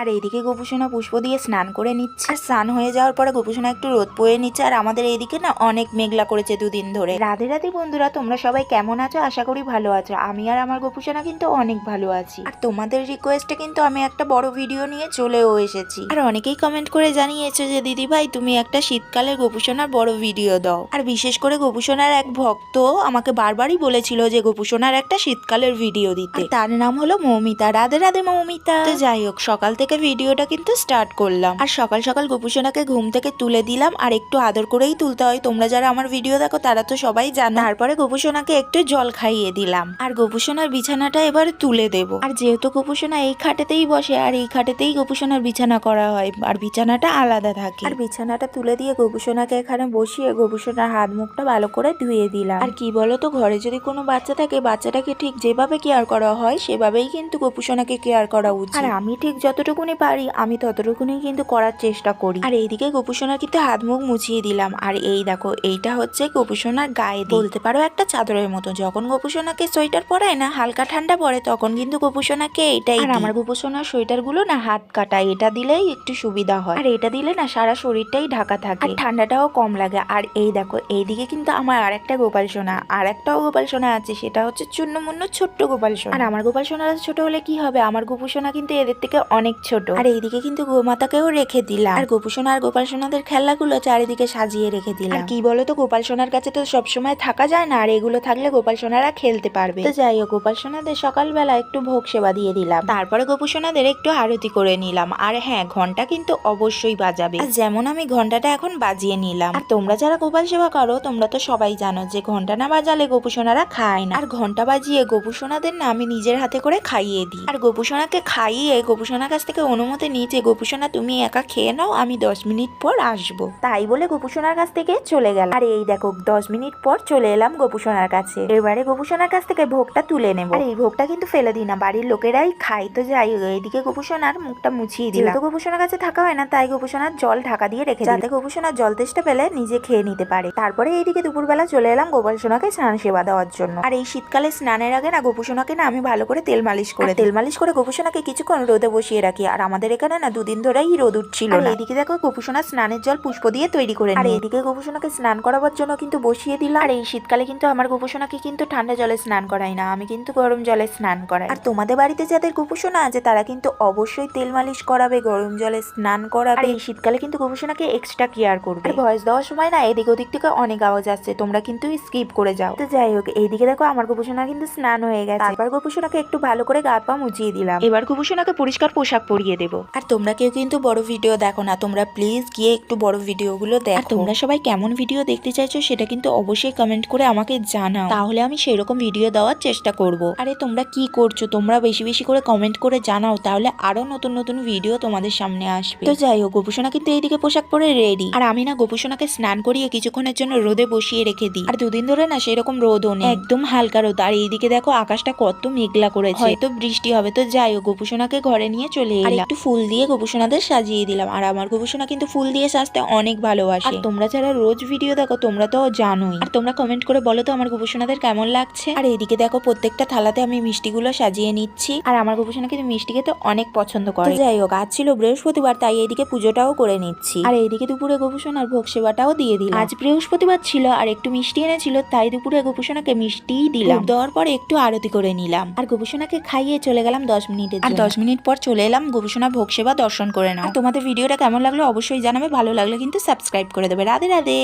আর এইদিকে গোপুসোনা পুষ্প দিয়ে স্নান করে নিচ্ছে। আর স্নান হয়ে যাওয়ার পরে গোপুসোনা একটু রোদ পোয়ে নিচ্ছে, আর আমাদের এইদিকে না অনেক মেঘলা করেছে দুদিন ধরে। রাধে রাধে বন্ধুরা, তোমরা সবাই কেমন আছো? আশা করি ভালো আছো। আমি আর আমার গোপুসোনা কিন্তু অনেক ভালো আছি। আর তোমাদের রিকোয়েস্টে কিন্তু আমি একটা বড় ভিডিও নিয়ে চলেও এসেছি। আর অনেকেই কমেন্ট করে জানিয়েছে যে, দিদি ভাই, তুমি একটা শীতকালের গোপুসোনার বড় ভিডিও দাও। আর বিশেষ করে গোপুসোনার এক ভক্ত আমাকে বারবারই বলেছিল যে, গোপুসোনার একটা শীতকালের ভিডিও দিতে। তার নাম হলো মৌমিতা। রাধে রাধে মৌমিতা। যাই হোক, সকাল থেকে ভিডিওটা কিন্তু স্টার্ট করলাম। আর সকাল সকাল গোপুসোনাকে ঘুম থেকে তুলে দিলাম, আর একটু আদর করেই তুলতে হয়। তোমরা যারা আমার ভিডিও দেখো, তারা তো সবাই জানো। তারপরে গোপুসোনাকে একটু জল খাইয়ে দিলাম। আর গোপুসোনার বিছানাটা এবার তুলে দেব। আর যেহেতু গোপুসোনা এই খাটেতেই বসে, আর এই খাটেতেই গোপুসোনার বিছানা করা হয়, আর বিছানাটা আলাদা থাকে। আর বিছানাটা তুলে দিয়ে গোপুসোনাকে এখানে বসিয়ে গোপুসোনার হাত মুখটা ভালো করে ধুয়ে দিলাম। আর কি বলতো, ঘরে যদি কোনো বাচ্চা থাকে, বাচ্চাটাকে ঠিক যেভাবে কেয়ার করা হয়, সেভাবেই কিন্তু গোপুসোনাকে কেয়ার করা উচিত। আর আমি ঠিক যতটুকুনি পারি আমি ততটুকুনি কিন্তু করার চেষ্টা করি। আর এইদিকে গোপুসোনার কিন্তু হাত মুখ মুছিয়ে দিলাম। আর এই দেখো এইটা হচ্ছে গোপুসোনার গায়ে। বলতে পারো একটা চাদরের মতো। যখন গোপুসোনাকে সোয়েটার পরায় না হালকা ঠান্ডা পড়ে তখন কিন্তু গোপুসোনাকে এইটাই আর আমার গোপুসোনার সোয়েটারগুলো না হাত কাটায় এটা দিলেই একটু সুবিধা হয়। আর এটা দিলে না সারা শরীরটাই ঢাকা থাকে। আর ঠান্ডাটাও কম লাগে। আর এই দেখো এইদিকে কিন্তু আমার আর একটা গোপাল সোনা। আর একটাও গোপাল সোনা আছে সেটা হচ্ছে মুন্ন ছোট্ট গোপাল সোনা। আর আমার গোপাল সোনারা ছোট হলে কি হবে? আমার গোপু সোনা কিন্তু এদের থেকে অনেক ছোট। আর এইদিকে কিন্তু গোমাতাকেও রেখে দিলাম। আর গোপু সোনা আর গোপাল সোনাদের খেলাগুলো চারিদিকে সাজিয়ে রেখে দিলাম। আর কি বলতো গোপাল সোনার কাছে তো সবসময় থাকা যায় না আর এগুলো থাকলে গোপাল সোনারা খেলতে পারবে। তো যাই হোক গোপাল সোনাদের সকালবেলা একটু ভোগ সেবা দিয়ে দিলাম। তারপরে গোপু সোনাদের একটু আরতি করে নিলাম। আর হ্যাঁ ঘণ্টা কিন্তু অবশ্যই বাজাবে। আর যেমন আমি ঘন্টাটা এখন বাজিয়ে নিলাম। আর তোমরা যারা গোপাল সেবা করো তোমরা তো সবাই জানো যে ঘণ্টা না বাজালে গোপু সোনারা খায় না। আর ঘণ্টা বাজিয়ে গোপু সোনাদের না আমি নিজের হাতে করে খাইয়ে দিই। আর গোপু সোনাকে খাইয়ে গোপু সোনার কাছ থেকে অনুমতি নিই যে গোপু সোনা তুমি একা খেয়ে নাও আমি দশ মিনিট পর আসব। তাই বলে গোপু সোনার কাছ থেকে চলে গেল আর এই দেখো দশ মিনিট পর চলে এলাম গোপু সোনার কাছে। এবারে গোপু সোনার কাছ থেকে ভোগটা তুলে নেব। আর এই ভোগটা কিন্তু ফেলে দিই না বাড়ির লোকেরাই খাই তো যাই এইদিকে গোপু সোনার মুখটা মুছিয়ে দিলাম। তো গোপু সোনার কাছে থাকা হয় না তাই গোপু সোনার জল ঢাকা দিয়ে রেখে যাতে গোপু সোনার জল তেষ্টা পেলে নিজে খেয়ে নিতে পারে। তারপরে এইদিকে দুপুরবেলা চলে এলাম গোপাল সোনাকে স্নান সেবা দেওয়ার জন্য। আর এই শীতকালে স্নানের আগে না গোপু সোনাকে না আমি ভালো করে তেল মালিশ করে তেল মালিশ করে গোপু সোনাকে কিছুক্ষণ রোদে বসিয়ে রাখি। আর আমাদের এখানে না দুদিন ধরেই রোদ উঠছিল না। এইদিকে দেখো গোপু স্নানের জল পুষ্প দিয়ে তৈরি করে আর এইদিকে গোপুসোনাকে স্নান করাবার জন্য কিন্তু বসিয়ে দিলাম। আর এই শীতকালে কিন্তু আমার গোপু সোনাকে কিন্তু ঠান্ডা জলে স্নান করাই না। আমি কিন্তু গরম জলে স্নান করাই। আর তোমাদের বাড়িতে যাদের গোপু আছে তারা কিন্তু অবশ্যই তেল মালিশ করাবে গরম জলে স্নান করাবে। এই শীতকালে কিন্তু গোপুসোনাকে এক্সট্রা কেয়ার করবে। আর ভয়েস দেওয়ার সময় না এদিক ওদিক থেকে অনেক আওয়াজ আসছে। তোমরা কিন্তু স্কিপ করে যাও। তো যাই হোক এইদিকে দেখো আমার গোপুসোনা কিন্তু স্নান হয়ে গেছে। তারপর গোপুসোনাকে একটু ভালো করে গা পা মুছিয়ে দিলাম। এবার গোপুসোনাকে পরিষ্কার পোশাক পরিয়ে দেবো। আর তোমরা কেউ কিন্তু বড় ভিডিও দেখো না। তোমরা প্লিজ গিয়ে একটু বড় ভিডিওগুলো দেখো। তোমরা সবাই কেমন ভিডিও দেখতে চাইছো সেটা কিন্তু অবশ্যই কমেন্ট করে আমাকে জানাও। তাহলে আমি সেই রকম ভিডিও দেওয়ার চেষ্টা করব। আরে তোমরা কি করছ? তোমরা বেশি বেশি করে কমেন্ট করে জানাও তাহলে আরও নতুন নতুন ভিডিও তোমাদের সামনে আসবে। তো যাই হোক গোপুসোনা কিন্তু এইদিকে পোশাক পরে রেডি আর আমি না গোপুসোনাকে স্নান করিয়ে কিছুক্ষণের জন্য রোদে বসিয়ে রেখে দিই। আর দুদিন ধরে না সেরকম রোদও নেই। একদম হালকা রোদ। আর এইদিকে দেখো আকাশটা কত মেঘলা করেছে। হয়তো বৃষ্টি হবে। তো যাই হোক গোপুসোনাকে ঘরে নিয়ে চলে আর একটু ফুল দিয়ে গোপুসোনাদের সাজিয়ে দিলাম। আর আমার গোপুসোনা কিন্তু ফুল দিয়ে সাজতে অনেক ভালোবাসে। আর তোমরা যারা রোজ ভিডিও দেখো তোমরা তো জানোই। আর তোমরা কমেন্ট করে বলো তো আমার গোপুসোনাদের কেমন লাগছে। আর এইদিকে দেখো প্রত্যেকটা থালাতে আমি মিষ্টিগুলো সাজিয়ে নিচ্ছি। আর আমার গোপুসোনা কিন্তু মিষ্টি খেতে অনেক পছন্দ করে। যাই হোক আজ ছিল বৃহস্পতিবার তাই এইদিকে পুজোটাও করে নিচ্ছি। আর এইদিকে দুপুরে গোপুসোনার ভোগ সেবাটাও দিয়ে দিলাম। আজ বৃহস্পতিবার ছিল আর একটু মিষ্টি এনেছিল তাই দুপুরে গোপুসোনাকে মিষ্টিই দিলাম। দেওয়ার পর একটু আরতি করে নিলাম। আর গোপুসোনাকে খাইয়ে চলে গেলাম দশ মিনিটের আর দশ মিনিট পর চলে এলাম গোপুসোনা ভোগ সেবা, দর্শন করে নাও। তোমাদের ভিডিওটা কেমন লাগল অবশ্যই জানাবে, ভালো লাগলে কিন্তু সাবস্ক্রাইব করে দেবে। রাধে রাধে!